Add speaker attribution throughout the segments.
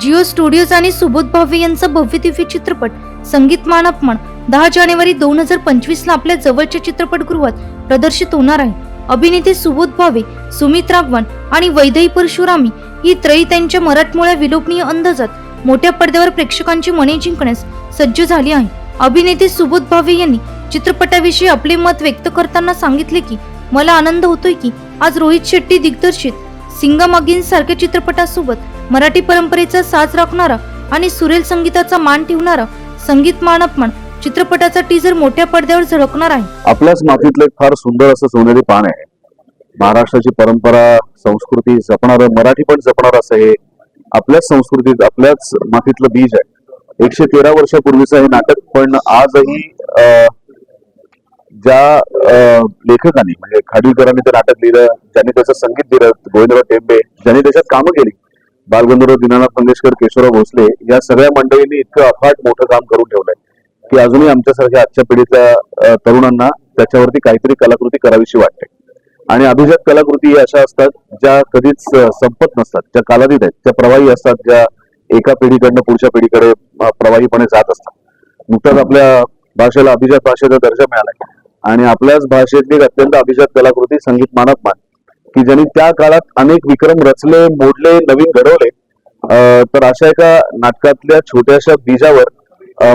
Speaker 1: Jio studios आणि सुबोध भावे यांचा भव्य दिव्य चित्रपट संगीत मान अपमान दहा जानेवारी दोन हजार पंचवीस ला आपल्या जवळच्या चित्रपटगृहात प्रदर्शित होणार आहे. अभिनेते सुबोध भावे सुमित राघवन आणि वैदई परशुरामी ही त्रयी त्यांच्या मराठमोळ्या विलोपनीय अंदाजात मोठ्या पडद्यावर प्रेक्षकांची मने जिंकण्यास सज्ज झाली आहे. अभिनेते सुबोध भावे यांनी चित्रपटाविषयी आपले मत व्यक्त करताना सांगितले की मला आनंद होतोय की आज रोहित शेट्टी दिग्दर्शित सिंगम अगिन सारख्या चित्रपटासोबत मराठी परंपरेचा साज राखणारा आणि सुरेल संगीताचा मान ठेवणारा संगीत मान चित्रपटाचा टीजर मोठ्या पडद्यावर झळकणार आहे.
Speaker 2: आपल्याच मातीतलं एक फार सुंदर असं सोनेरी पान आहे. महाराष्ट्राची परंपरा संस्कृती जपणार मराठी पण जपणार असं हे आपल्याच संस्कृतीत आपल्याच मातीतलं बीज आहे. एकशे तेरा वर्षापूर्वीचं हे नाटक पण आजही अं, ज्या लेखकांनी म्हणजे खाडीलकरांनी ते नाटक लिहिलं ज्यांनी त्याचं संगीत दिलं गोविंदराव टेंबे ज्यांनी त्याच्यात कामं केली बालगंधर्व दीनानाथ मंगेशकर केशवराव भोसले या सगळ्या मंडळींनी इतकं अफाट मोठं काम करून ठेवलंय की अजूनही आमच्यासारख्या आजच्या पिढीतल्या तरुणांना त्याच्यावरती काहीतरी कलाकृती करावीशी वाटते. आणि अभिजात कलाकृती अशा असतात ज्या कधीच संपत नसतात ज्या कालातीत आहेत त्या प्रवाही असतात ज्या एका पिढीकडनं पुढच्या पिढीकडे प्रवाहीपणे जात असतात. नुकताच आपल्या भाषेला अभिजात भाषेचा दर्जा मिळाला आणि आपल्याच भाषेतली एक अत्यंत अभिजात कलाकृती संगीत मानत मान की ज्यांनी त्या काळात अनेक विक्रम रचले मोडले नवीन घडवले. तर अशा एका नाटकातल्या छोट्याशा बीजावर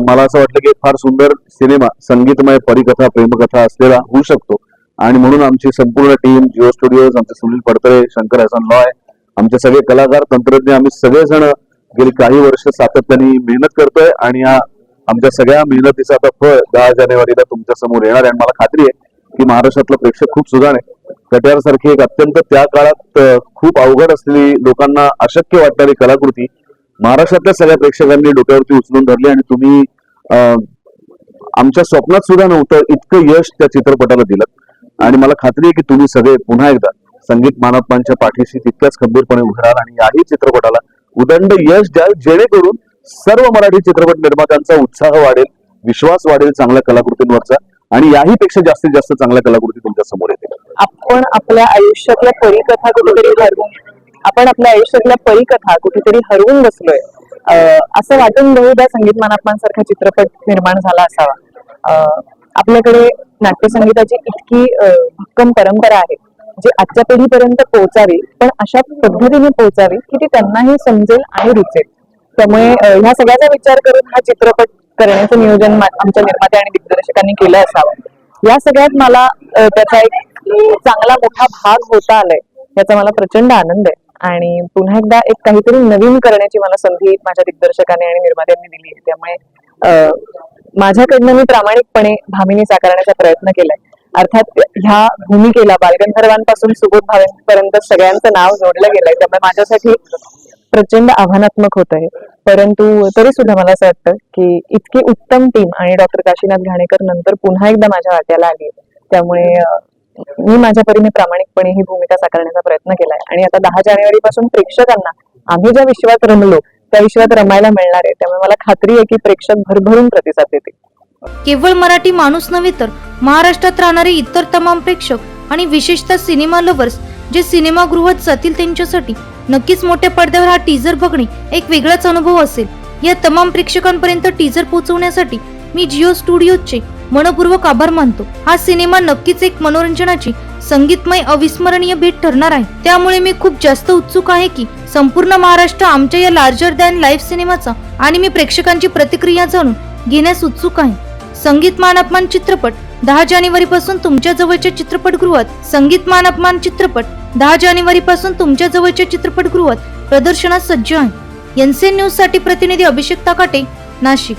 Speaker 2: मला असं वाटलं की फार सुंदर सिनेमा संगीतमय परिकथा प्रेमकथा असलेला होऊ शकतो. आणि म्हणून आमची संपूर्ण टीम जिओ स्टुडिओज आमचे सुनील पडतळे शंकर हसन लॉय आमचे सगळे कलाकार तंत्रज्ञ आम्ही सगळेजण गेली काही वर्ष सातत्याने मेहनत करतोय. आणि या आमच्या सगळ्या मेहनतीचं आता फळ दहा जानेवारीला तुमच्यासमोर येणार आणि मला खात्री आहे की महाराष्ट्रातलं प्रेक्षक खूप सुजाण आहे. कट्यारसारखी एक अत्यंत त्या काळात खूप अवघड असलेली लोकांना अशक्य वाटणारी कलाकृती महाराष्ट्रातल्या सगळ्या प्रेक्षकांनी डोक्यावरती उचलून धरली आणि तुम्ही आमच्या स्वप्नात सुद्धा नव्हतं इतकं यश त्या चित्रपटाला दिलं. आणि मला खात्री आहे की तुम्ही सगळे पुन्हा एकदा संगीत मानपांच्या पाठीशी तितक्याच खंबीरपणे उभे राहाल आणि याही चित्रपटाला उदंड यश द्याल जेणेकरून सर्व मराठी चित्रपट निर्मात्यांचा उत्साह वाढेल विश्वास वाढेल चांगल्या कलाकृतींवरचा आणि याही पेक्षा जास्तीत जास्त चांगल्या कलाकृती तुमच्यासमोर येतील.
Speaker 3: आपण आपल्या आयुष्यातल्या परिकथा कुठेतरी हरवून आपण आपल्या आयुष्यातल्या परिकथा कुठेतरी हरवून बसलोय. असं वाटून बहुधा संगीत मानापमानसारखा चित्रपट निर्माण झाला असावा. आपल्याकडे नाट्यसंगीताची इतकी भक्कम परंपरा आहे जी आजच्या पिढीपर्यंत पोहोचावी पण अशा पद्धतीने पोहोचावी की ती त्यांनाही समजेल आणि रुचेल. त्यामुळे ह्या सगळ्याचा विचार करून हा चित्रपट करण्याचं नियोजन आमच्या निर्माते आणि दिग्दर्शकांनी केलं असावं. या सगळ्यात मला त्याचा एक चांगला मोठा भाग होता आलाय. याचा मला प्रचंड आनंद आहे. आणि पुन्हा एकदा एक काहीतरी नवीन करण्याची मला संधी माझ्या दिग्दर्शकाने आणि निर्मात्यांनी दिली आहे. त्यामुळे माझ्याकडनं मी प्रामाणिकपणे भामिनी साकारण्याचा प्रयत्न केलाय. अर्थात ह्या भूमिकेला बालगंधर्वांपासून सुबोध भावेपर्यंत सगळ्यांचं नाव जोडलं गेलंय. त्यामुळे माझ्यासाठी प्रचंड आव्हानात्मक होत आहे. परंतु तरी सुद्धा मला असं वाटतं की इतकी उत्तम टीम आणि डॉक्टर काशीनाथ घाणेकर नंतर पुन्हा एकदा माझ्या वाट्याला आली. त्यामुळे मी माझ्या परीने प्रामाणिकपणे ही भूमिका साकारण्याचा प्रयत्न केलाय. आणि आता दहा जानेवारी पासून प्रेक्षकांना आम्ही ज्या विश्वात रमलो त्या विश्वात रमायला मिळणार आहे. त्यामुळे मला खात्री आहे की प्रेक्षक भरभरून प्रतिसाद देतील.
Speaker 1: केवळ मराठी माणूस नव्हे तर महाराष्ट्रात राहणारे इतर तमाम प्रेक्षक आणि विशेषतः सिनेमा लव्हर्स जे सिनेमागृहात जातील त्यांच्यासाठी नक्कीच मोठ्या पडद्यावर हा टीजर बघणे एक वेगळाच अनुभव असेल. या तमाम प्रेक्षकांपर्यंत टीजर पोहोचवण्यासाठी मी जिओ स्टुडिओचे मनपूर्वक आभार मानतो. हा सिनेमा नक्कीच एक मनोरंजनाची संगीतमय अविस्मरणीय भेट ठरणार आहे. त्यामुळे मी खूप जास्त उत्सुक आहे की संपूर्ण महाराष्ट्र आमच्या या लार्जर दॅन लाईव्ह सिनेमाचा आणि मी प्रेक्षकांची प्रतिक्रिया जाणून घेण्यास उत्सुक आहे. संगीत मान अपमान चित्रपट दहा जानेवारी पासून तुमच्या जवळच्या चित्रपटगृहात संगीत मान अपमान चित्रपट दहा जानेवारी पासून तुमच्या जवळच्या चित्रपटगृहात प्रदर्शनास सज्ज आहे. एनसीएन न्यूजसाठी प्रतिनिधी अभिषेक ताकाटे नाशिक.